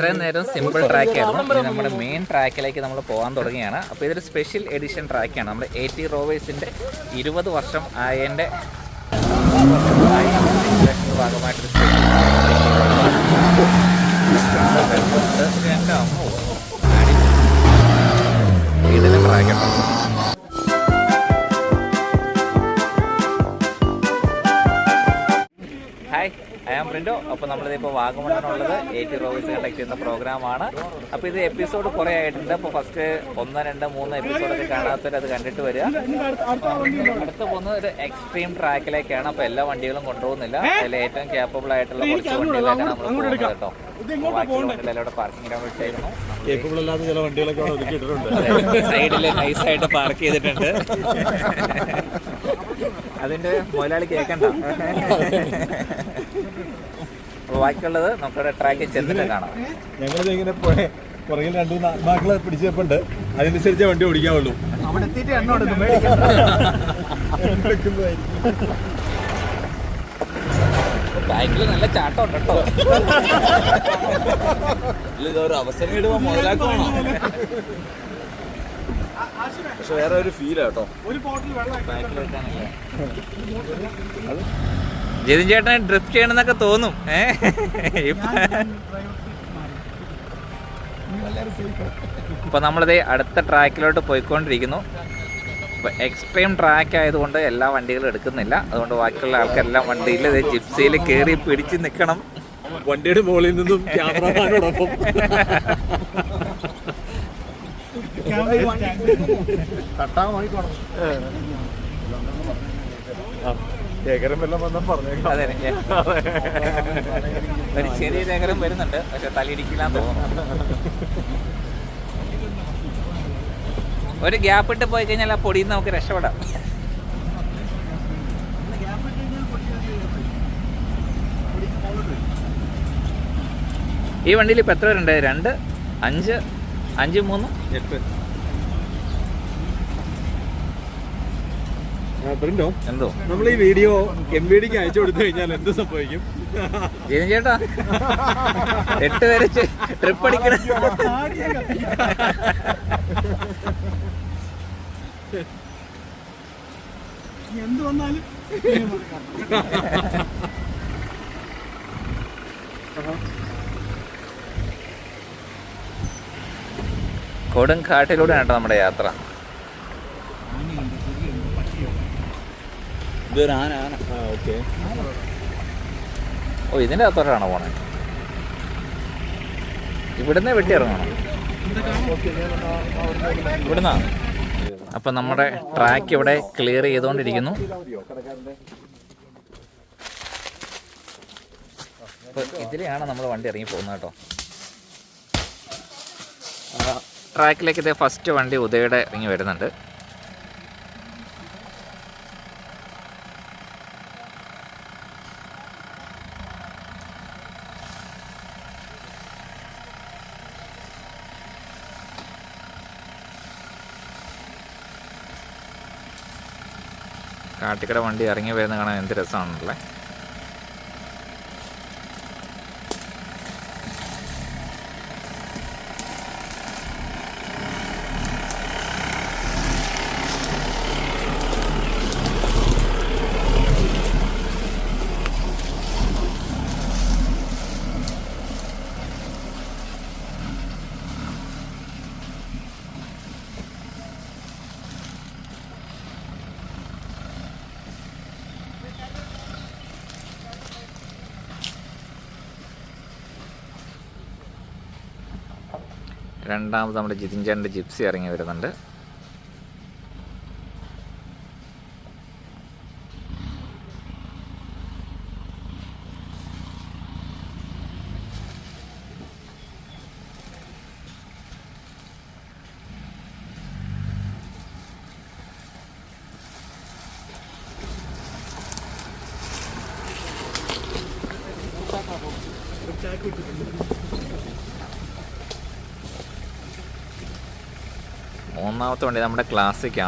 ഇത്രയും നേരം simple track ആയിരുന്നു. ഇനി നമ്മുടെ മെയിൻ ട്രാക്കിലേക്ക് നമ്മൾ പോകാൻ തുടങ്ങിയാണ്. അപ്പോൾ ഇതൊരു സ്പെഷ്യൽ എഡിഷൻ ട്രാക്കാണ് നമ്മുടെ എ ടി റോവേഴ്സിന്റെ ഇരുപത് വർഷം ആയതിന്റെ ഭാഗമായിട്ടൊരു ഇതിലും ട്രാക്കാണ് അപ്പൊ പ്രിന്റോ അപ്പോൾ നമ്മളിത് ഇപ്പോൾ വാഗമണ്ണനുള്ളത് എ ടി റോവേഴ്സ് കണ്ടക്ട് ചെയ്യുന്ന പ്രോഗ്രാമാണ്. അപ്പോൾ ഇത് എപ്പിസോഡ് കുറേ ആയിട്ടുണ്ട്. അപ്പോൾ ഫസ്റ്റ് ഒന്ന് രണ്ട് മൂന്ന് എപ്പിസോഡൊക്കെ കാണാത്തവർ അത് കണ്ടിട്ട് വരിക. അടുത്ത് പോകുന്നത് ഒരു എക്സ്ട്രീം ട്രാക്കിലേക്കാണ് അപ്പോൾ എല്ലാ വണ്ടികളും കൊണ്ടുപോകുന്നില്ല. അതിൽ ഏറ്റവും ക്യാപ്പബിൾ ആയിട്ടുള്ള കുറച്ച് വണ്ടികളാണ് നമ്മൾ പോകുന്നത് കേട്ടോ. സൈഡിൽ നൈസായിട്ട് പാർക്ക് ചെയ്തിട്ടുണ്ട്. അതിന്റെ മുതലാളി കേൾക്കണ്ട ബാക്കിയുള്ളത് നമുക്കിവിടെ ട്രാക്കിൽ ചെന്നിട്ട് കാണാം. ഞങ്ങളിത് ഇങ്ങനെ പോയെ പുറകിൽ രണ്ടു മൂന്ന് ആത്മാക്കളെ പിടിച്ചപ്പോണ്ട്. അതിനനുസരിച്ച് വണ്ടി ഓടിക്കാവുള്ളൂ. അവിടെ എത്തിയിട്ട് എണ്ണ ബാക്കിൽ നല്ല ചാട്ടം ഉണ്ട് കേട്ടോ ഇതൊരു അവസരം ഇടുമ്പോ മുതലാക്കണോ പക്ഷെ വേറെ ഒരു ഫീൽ കേട്ടോ. ജിതിൻ ചേട്ടൻ ഡ്രിഫ്റ്റ് ചെയ്യണമെന്നൊക്കെ തോന്നും. ഇപ്പൊ നമ്മളിത് അടുത്ത ട്രാക്കിലോട്ട് പോയിക്കൊണ്ടിരിക്കുന്നു. ഇപ്പൊ എക്സ്ട്രീം ട്രാക്ക് ആയതുകൊണ്ട് എല്ലാ വണ്ടികളും എടുക്കുന്നില്ല. അതുകൊണ്ട് ബാക്കിയുള്ള ആൾക്കാരെല്ലാം വണ്ടിയിൽ ജിപ്സിയിൽ കയറി പിടിച്ച് നിൽക്കണം. വണ്ടിയുടെ മുകളിൽ നിന്നും ക്യാമറമാനോടൊപ്പം ശേഖരം വല്ലതും വന്നാൽ പറഞ്ഞേക്കാം. അതെ ഒരു ചെറിയ ശേഖരം വരുന്നുണ്ട് പക്ഷെ തലയിടിക്കില്ലാന്ന് തോന്നുന്നു. ഒരു ഗ്യാപ്പ് ഇട്ട് പോയി കഴിഞ്ഞാൽ ആ പൊടിയിൽ നിന്ന് നമുക്ക് രക്ഷപ്പെടാം. ഈ വണ്ടിയിൽ ഇപ്പം എത്ര പേരുണ്ട്? രണ്ട് അഞ്ച് അഞ്ച് മൂന്ന്? എട്ട്. പ്രിന്റോ? എന്തോ? നമ്മൾ ഈ വീഡിയോ എം വി ഡിക്ക് അയച്ചു കൊടുത്തു കഴിഞ്ഞാൽ എന്ത് സംഭവിക്കും? ജീവൻ ചേട്ടാ. എട്ട് പേരെ ട്രിപ്പ് അടിക്കണ എന്ത് വന്നാലും കൊടും കാട്ടിലൂടെയാണ് കേട്ടോ നമ്മുടെ യാത്ര. ഇതൊരു ആന ആന. ആ ഓക്കെ. ഓ ഇതിന്റെ അകത്തോട്ടാണോ പോണേ? ഇവിടുന്ന് വെട്ടി ഇറങ്ങണം ഇവിടുന്നാ? അപ്പം നമ്മുടെ ട്രാക്ക് ഇവിടെ ക്ലിയർ ചെയ്തുകൊണ്ടിരിക്കുന്നു അപ്പോൾ ഇതിലെയാണ് നമ്മൾ വണ്ടി ഇറങ്ങി പോകുന്നത് കേട്ടോ. ട്രാക്കിലേക്ക് ഇതേ ഫസ്റ്റ് വണ്ടി ഉദയുടെ ഇറങ്ങി വരുന്നുണ്ട്. കാട്ടിക്കട വണ്ടി ഇറങ്ങി വരുന്ന കാണാൻ എന്ത് രസമാണല്ലേ രണ്ടാമത് നമ്മുടെ ജിതിൻ ചേട്ടന്റെ ജിപ്സി ഇറങ്ങി വരുന്നുണ്ട്. മൂന്നാമത്തെ വണ്ടി നമ്മുടെ ക്ലാസിക്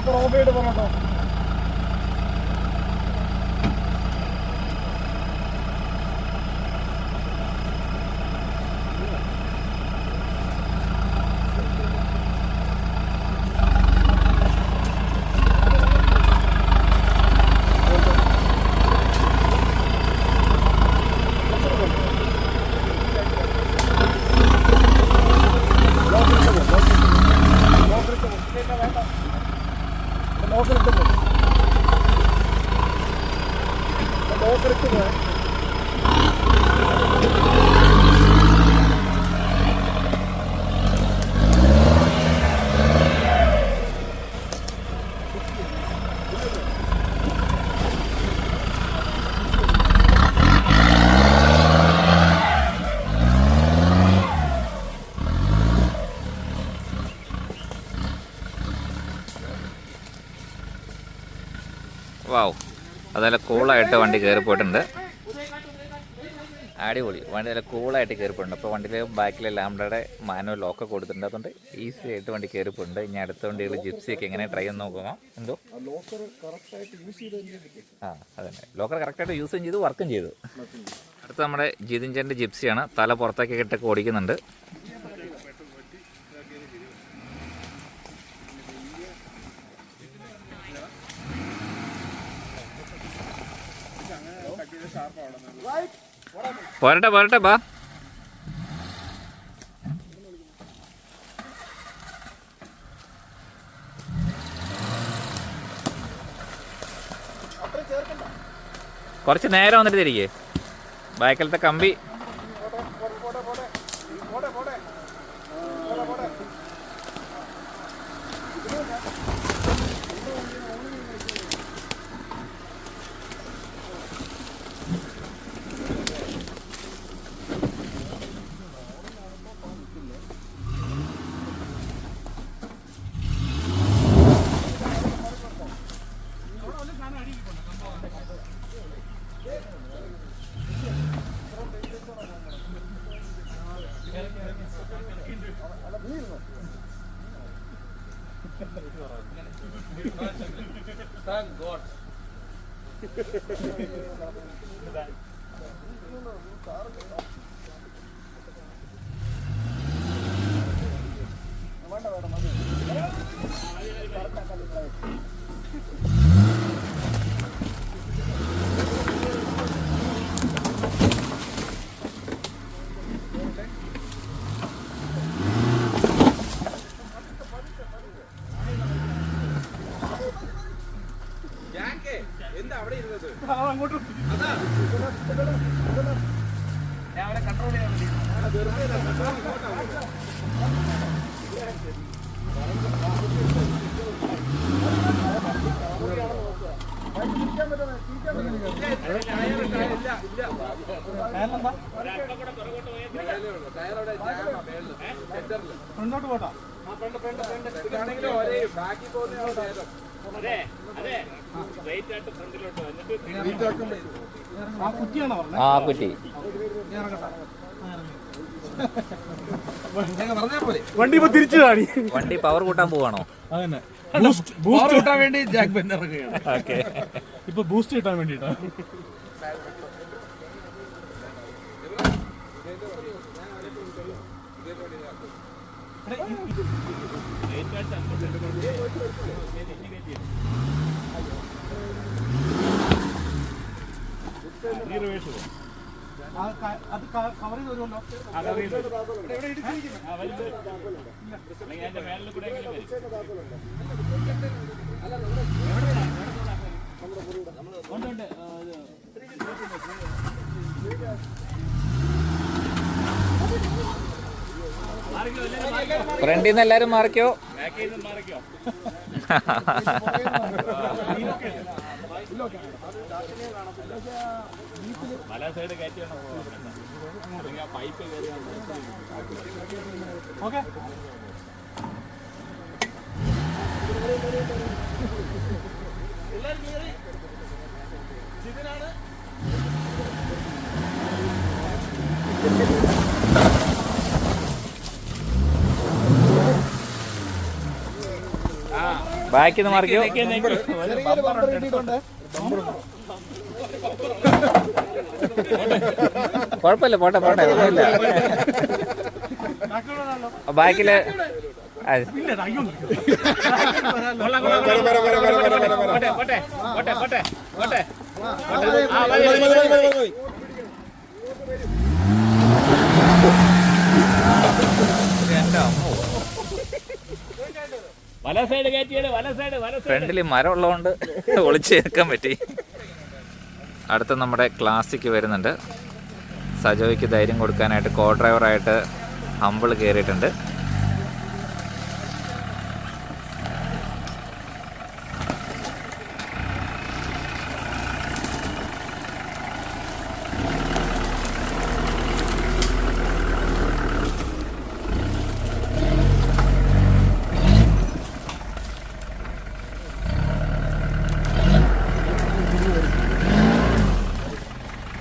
ലോക്കർ ഓഫ് അതല്ല കൂളായിട്ട് വണ്ടി കയറി പോയിട്ടുണ്ട് അടിപൊളി. വണ്ടി നല്ല കൂളായിട്ട് കയറി പോയിട്ടുണ്ട് അപ്പോൾ വണ്ടിയിൽ ബാക്കിൽ ലാംഡയുടെ മാനോ ലോക്ക് കൊടുത്തിട്ടുണ്ട്. അതുകൊണ്ട് ഈസി ആയിട്ട് വണ്ടി കയറി പോയിട്ടുണ്ട് ഇനി അടുത്ത വണ്ടികൾ ജിപ്സിയൊക്കെ എങ്ങനെ ട്രൈ ചെയ്ത് നോക്കുമോ എന്തോ? ആ അതന്നെ. ലോക്കർ കറക്റ്റായിട്ട് യൂസും ചെയ്തു വർക്കും ചെയ്തു. അടുത്ത നമ്മുടെ ജിതിൻചന്റെ ജിപ്സിയാണ് തല പുറത്തേക്ക് ഇട്ടൊക്കെ ഓടിക്കുന്നുണ്ട്. പോരട്ടെ പോരട്ടെ ബാ. കുറച്ച് നേരം വന്നിട്ട് തിരികെ ബാക്കിലത്തെ കമ്പി അങ്ങോട്ട് പോട്ടാ ആ കുറ്റി. വണ്ടി ഇപ്പൊ തിരിച്ചു കാണി. വണ്ടി പവർ കൂട്ടാൻ പോവാണോ? അതന്നെ. ബൂസ്റ്റ് ബൂസ്റ്റ് കിട്ടാൻ വേണ്ടി ജാക്ക് ബെൻ ഇറങ്ങുകയാണ്. ഓക്കെ ഇപ്പൊ ബൂസ്റ്റ് കിട്ടാൻ വേണ്ടിട്ടാ. അത് കവർ ചെയ്ത് വരുമല്ലോ. ഫ്രണ്ടിൽ നിന്ന് എല്ലാരും മാറിക്കോ. ഇതിലൊക്കെ കയറ്റിയാണ് പൈപ്പ് കയറി ഇതിനാണ് ബാക്കിൽ നിന്ന് മറിക്കോ. കുഴപ്പമില്ല പോട്ടെ പോട്ടെ ഒന്നുമില്ല ബാക്കിൽ. വല സൈഡ് കയറ്റിയാണ് വല സൈഡ് വല ഫ്രണ്ടിൽ മരം ഉള്ളതുകൊണ്ട് ഒളിച്ചു ചേർക്കാൻ പറ്റി. അടുത്ത നമ്മുടെ ക്ലാസിക്ക് വരുന്നുണ്ട്. സജോയ്ക്ക് ധൈര്യം കൊടുക്കാനായിട്ട് കോ ഡ്രൈവറായിട്ട് ഹമ്പിൾ കയറിയിട്ടുണ്ട്.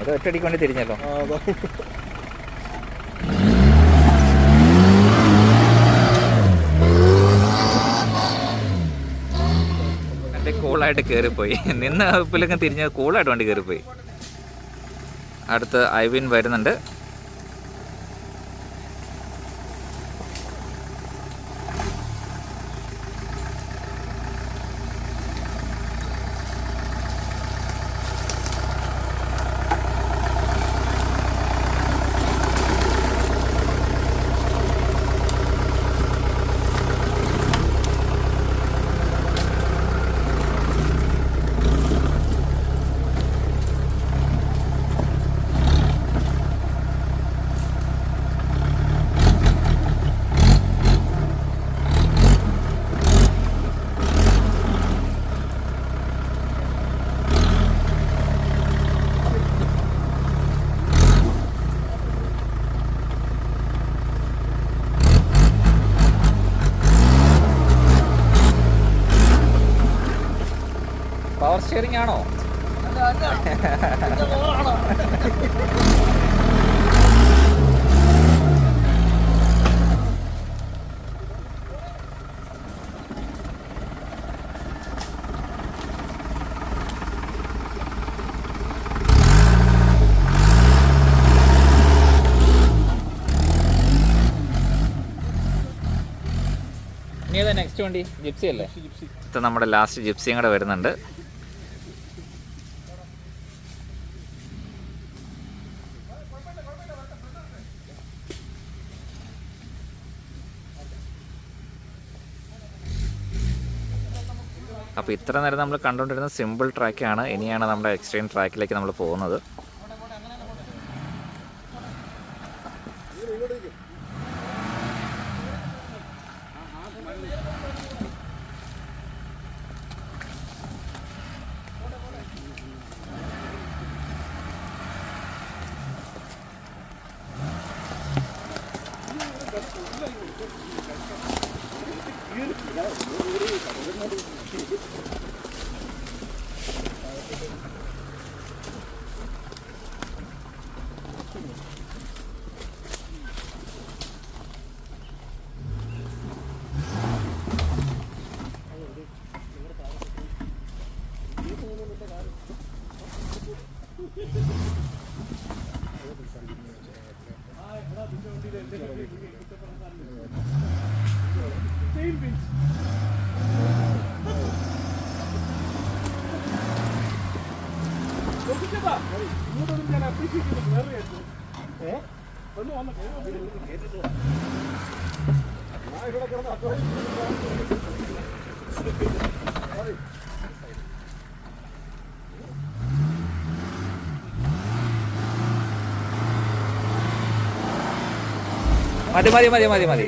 അത് ഒറ്റയടിക്ക് വേണ്ടി തിരിഞ്ഞല്ലോ. എന്റെ കൂളായിട്ട് കയറിപ്പോയി നിന്ന് ഉപ്പിലൊക്കെ തിരിഞ്ഞ് കൂളായിട്ട് വണ്ടി കയറിപ്പോയി അടുത്ത് ഐവിൻ വരുന്നുണ്ട്. സ്റ്റിയറിംഗ് ആണോ ഇനി നെക്സ്റ്റ് വണ്ടി? അല്ലേ? നമ്മുടെ ലാസ്റ്റ് ജിപ്സിയും കൂടെ വരുന്നുണ്ട്. അപ്പോൾ ഇത്ര നേരം നമ്മൾ കണ്ടുകൊണ്ടിരുന്ന സിമ്പിൾ ട്രാക്കാണ് ഇനിയാണ് നമ്മുടെ എക്സ്ട്രീം ട്രാക്കിലേക്ക് നമ്മൾ പോകുന്നത്. മതി മതി മതി മതി മതി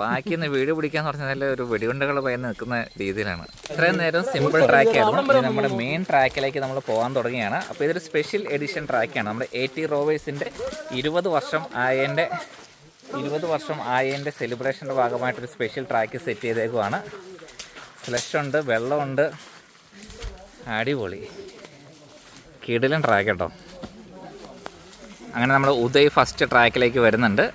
ബാക്കിന്ന് വീട് പിടിക്കാന്ന് പറഞ്ഞാൽ ഒരു വെടികൊണ്ടകൾ പയ്യന്ന് നിൽക്കുന്ന രീതിയിലാണ്. ഇത്രയും നേരം സിമ്പിൾ ട്രാക്ക് ആയിരുന്നു. ഇനി നമ്മുടെ മെയിൻ ട്രാക്കിലേക്ക് നമ്മൾ പോകാൻ തുടങ്ങിയാണ്. അപ്പോൾ ഇതൊരു സ്പെഷ്യൽ എഡിഷൻ ട്രാക്കാണ് നമ്മുടെ എ ടി റോവേഴ്സിന്റെ ഇരുപത് വർഷം ആയതിന്റെ ഇരുപത് വർഷം ആയതിന്റെ സെലിബ്രേഷന്റെ ഭാഗമായിട്ടൊരു സ്പെഷ്യൽ ട്രാക്ക് സെറ്റ് ചെയ്തേക്കുവാണ്. ഫ്ലഷ് ഉണ്ട് വെള്ളമുണ്ട് അടിപൊളി. കിടിലൻ ട്രാക്ക് കേട്ടോ. അങ്ങനെ നമ്മൾ ഉദയ് ഫസ്റ്റ് ട്രാക്കിലേക്ക് വരുന്നുണ്ട്.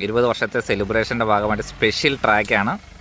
ഇരുപത് വർഷത്തെ സെലിബ്രേഷന്റെ ഭാഗമായിട്ട് സ്പെഷ്യൽ ട്രാക്കാണ്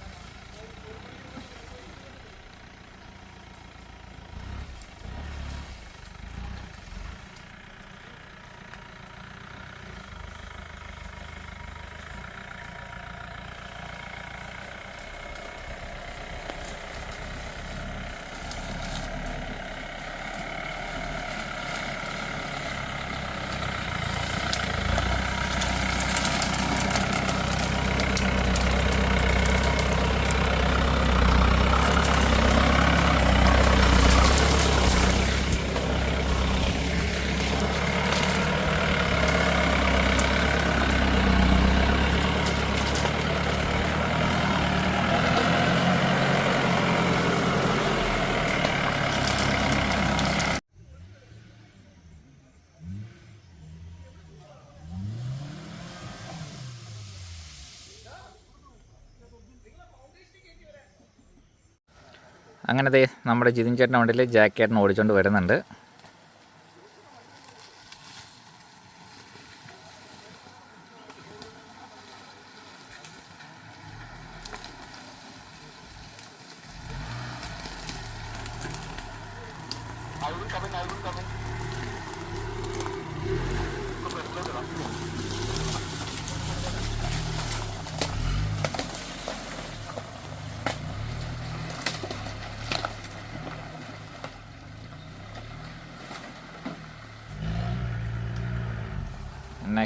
അങ്ങനെ ദേ നമ്മുടെ ജിതിൻ ചേട്ടന്റെ വണ്ടിയിൽ ജാക്കേട്ടൻ ഓടിച്ചുകൊണ്ട് വരുന്നുണ്ട്.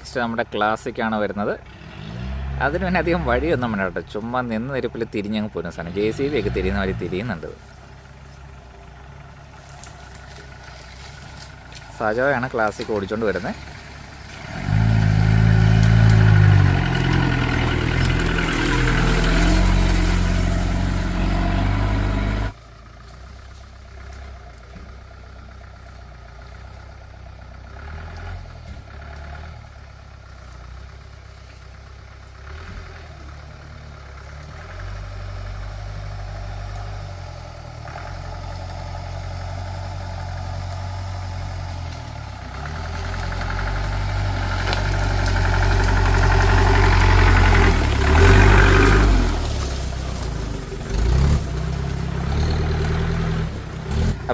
നെക്സ്റ്റ് നമ്മുടെ ക്ലാസിക്കാണ് വരുന്നത്. അതിന് പിന്നെ അധികം വഴിയൊന്നും വേണ്ട ചുമ്മാ നിന്ന് നിരപ്പിൽ തിരിഞ്ഞങ്ങ് പോരുന്ന സാധനം. ജെ സി ബി ഒക്കെ തിരിയുന്ന വഴി തിരിയുന്നുണ്ട്. സജോയാണ് ക്ലാസിക് ഓടിച്ചുകൊണ്ട് വരുന്നത്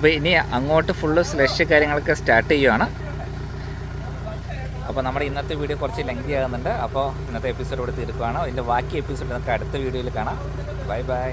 അപ്പോൾ ഇനി അങ്ങോട്ട് ഫുള്ള് സ്ലഷ് കാര്യങ്ങളൊക്കെ സ്റ്റാർട്ട് ചെയ്യുവാണ്. അപ്പോൾ നമ്മുടെ ഇന്നത്തെ വീഡിയോ കുറച്ച് ലെങ്തി ആകുന്നുണ്ട്. അപ്പോൾ ഇന്നത്തെ എപ്പിസോഡ് ഇവിടെ തീർക്കുകയാണ് ഇതിന്റെ ബാക്കി എപ്പിസോഡ് നമുക്ക് അടുത്ത വീഡിയോയിൽ കാണാം. Bye bye